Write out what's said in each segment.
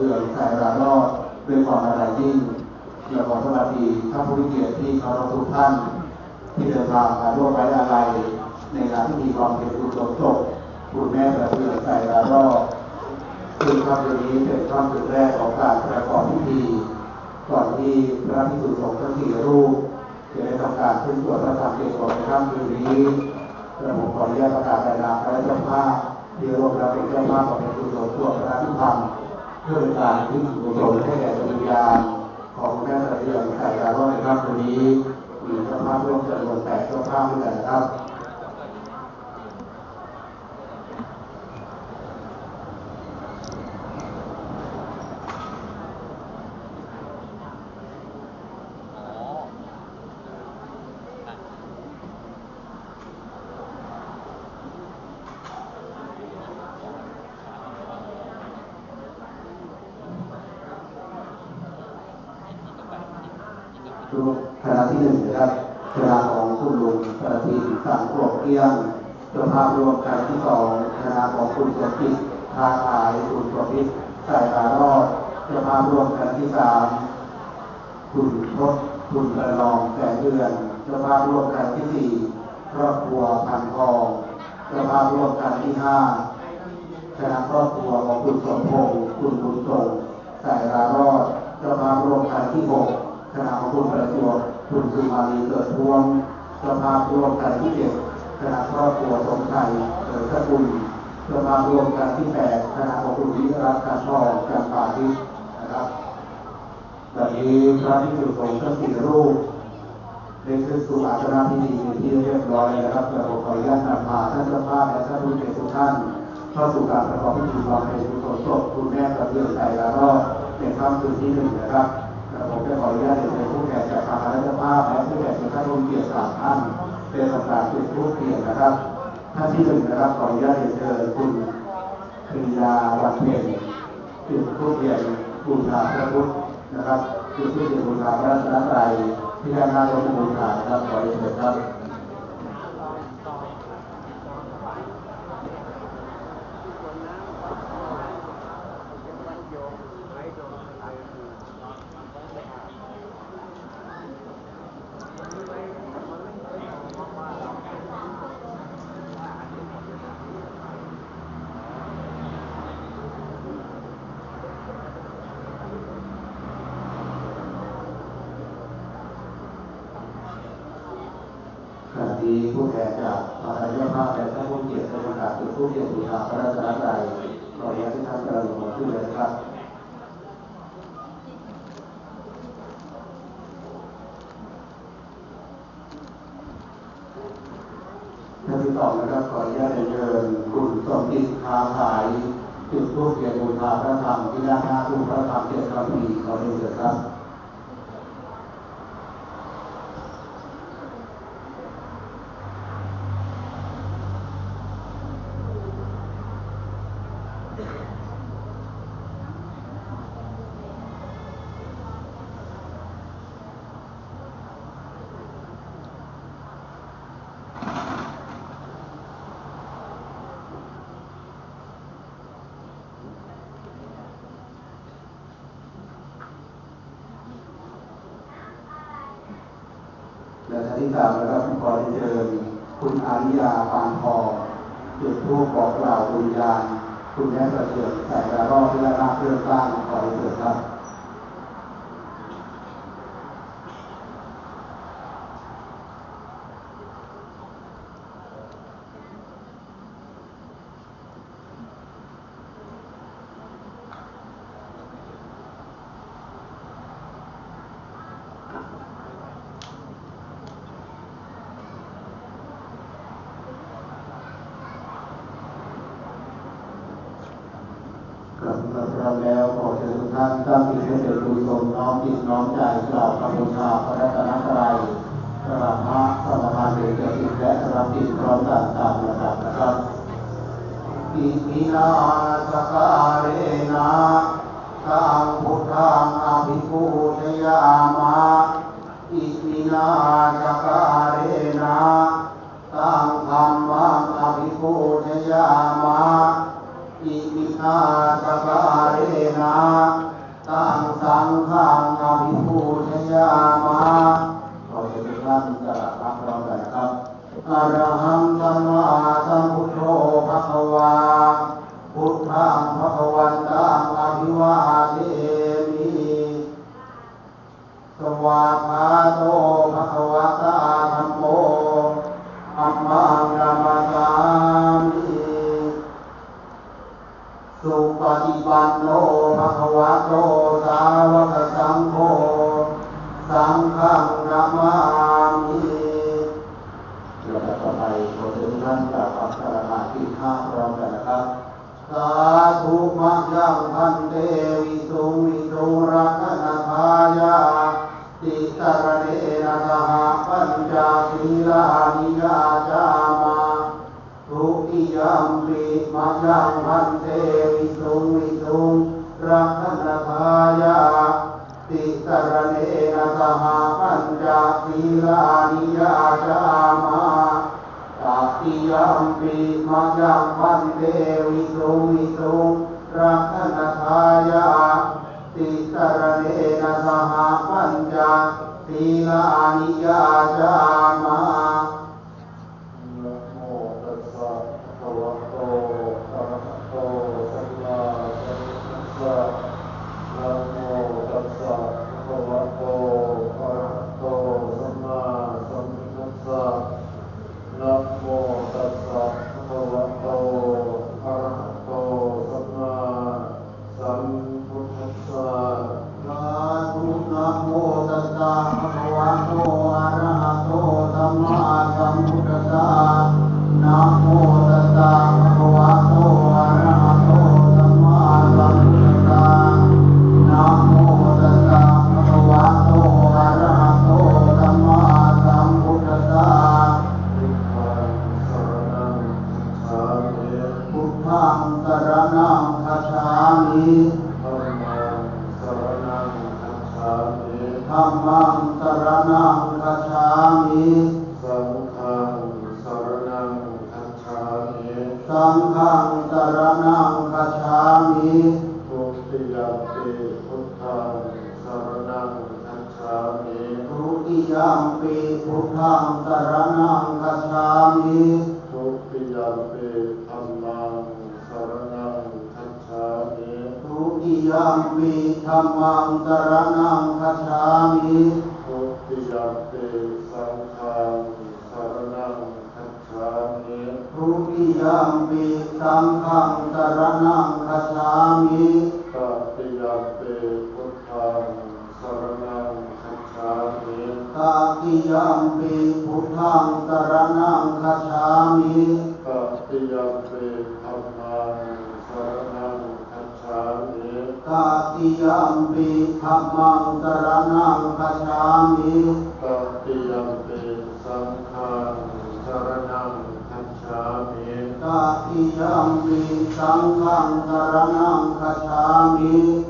เรือสายรารอดด้วยความอาลัยยิ่งและขอสวัสดีท่านผู้มีเกียรติที่เคารพทุกท่าน ที่เดินทางมาร่วมไว้อาลัยในงานที่มีความเป็นกุศลศพคุณแม่ประเสริฐสายรารอดซึ่งค่ำคืนนี้เป็นค่ำคืนแรกของการประกอบพิธีก่อนที่พระภิกษุสงฆ์ทั้งสี่รูปจะได้ทำการขึ้นสวดพระธรรมเอกในค่ำคืนนี้กระผมขออนุญาตประกาศในนามคณะเจ้าภาพที่ร่วมรับเป็นเจ้าภาพของเป็นกุศลสวดพระพิธรรม เพื่อเป็นการขึ้นกุศลให้แก่ดวงวิญญาณของแม่สายเรียงไข่ดาวในค่ำคืนนี้มีเจ้าภาพร่วมจำนวนแปดเจ้าภาพด้วยกันนะครับ รูป คณะที่หนึ่งนะครับคณะของคุณลุงประทินสังกวกเกี้ยงเจ้าภาพรวมคณะที่สองคณะของคุณสมจิตทาขายคุณประพิษสายตารอดเจ้าภาพรวมคณะที่สามคุณทศคุณประนองแสงเดือนเจ้าภาพรวมคณะที่สี่ครอบครัวพันทองเจ้าภาพรวมคณะที่ห้าคณะครอบครัวของคุณสมพงษ์คุณบุญส่งสายรารอดเจ้าภาพรวมกันที่หก คณะของคุณประจวบคุณสุมาลีเกิดพวงเจ้าภาพรวมกันที่เจ็ดคณะครอบครัวสมชัยเกิดสกุลเจ้าภาพรวมกันที่แปดคณะของคุณวิรัตการทองจำปาทิพย์นะครับแบบนี้พระที่อยู่สงฆ์ทั้งสี่รูปได้ขึ้นสู่อาสนะพิธีเป็นที่เรียบร้อยนะครับแต่ผมขออนุญาตนำพาท่านเจ้าภาพและท่านผู้เกียรติทุกท่านเข้าสู่การประกอบพิธีบำเพ็ญกุศลศพคุณแม่กระเพื่อมใจละรอดในค่ำคืนที่หนึ่งนะครับ ผมจะขออนุญาตเรียนเชิญผู้แทนจากทางคณะภาพและผู้แทนจากท่านผู้เกียรติสามท่านเป็นทำการจุดผู้เทียนนะครับท่านที่หนึ่งนะครับขออนุญาตเชิญคุณปริยาวันเพ็ญจุดผู้เทียนบูชาพระพุทธนะครับจุดผู้เทียนบูชาพระรัตนตรัยที่ด้านหน้ารถบูชานะครับขอเชิญครับ ขณะ นี้ผู้แทนจากมหาวิทยาภาพและท่านผู้เกียรติในประกาศผู้เกียรติบูชาพระราชนัตรัยขออนุญาตที่ท่านกระลงมาขึ้นเลยนะครับท่านที่สองนะครับขออนุญาตเชิญคุณสมจิตคาขายจุดผู้เกียรติบูชาพระธรรมที่ด้านหน้ารูปพระธรรมเจ็ดคำพีขอเรียนเชิญครับ และท่านที่สามนะครับขอเรียนเชิญคุณอาริยาปานทองจุดทูปบอกกล่าวบุญญาณคุณแม่ประเสริฐใส่กระรอกที่ด้านาเครื่องสร้างขอเสริญครับ กลับมาพร้อมแล้วขอเชิญทุกท่านตั้งจิตให้เป็นกุศลน้อมจิตน้อมใจกล่าวคำบูชาพระรัตนตรัยกราบพระสมภารเดชจิตและรับจิตพร้อมกันตามลำดับนะครับอิมินาสการเรนะตังพุทธังอภิปูชยามาอิมินาสการเรนะตังธรรมังอภิปูชยามา อิมิทาสกาเรนะตังสังขังอาภิปูชยามาขอเชิญทุกท่านจะรับเราได้ครับอรหังสัมมาสัมพุทโธภะคะวาพุทธังภะคะวันตังอภิวาเท จัมปิมัจังมันเทวิสุงวิสุงรักนภายาติสรณเนนะสหปัญจศีลานิยาจามาตัติยัมปิมัจังมันเทวิสุงวิสุง शरणं गच्छामि धम्मं शरणं गच्छामि सङ्घं शरणं गच्छामि तृतीयं पे बुद्धं शरणं गच्छामि ปีธรรมังสรนังคาชามิทุติยเตสังฆังสรนังคาชามิทุติยปีสังฆังสรนังคาชามิตติยเตพุทธังสรนังคาชามิตติยปีพุทธังสรนังคาชามิตติยเต तृतीयम्पि धम्मं शरणं गच्छामि तृतीयम्पि सङ्घं शरणं गच्छामि। तृतीयम्पि सङ्घं शरणं गच्छामि।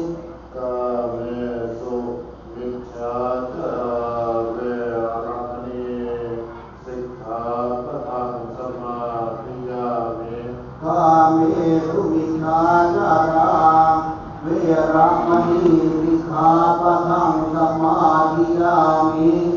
සික්ඛාපදං සමාදියාමි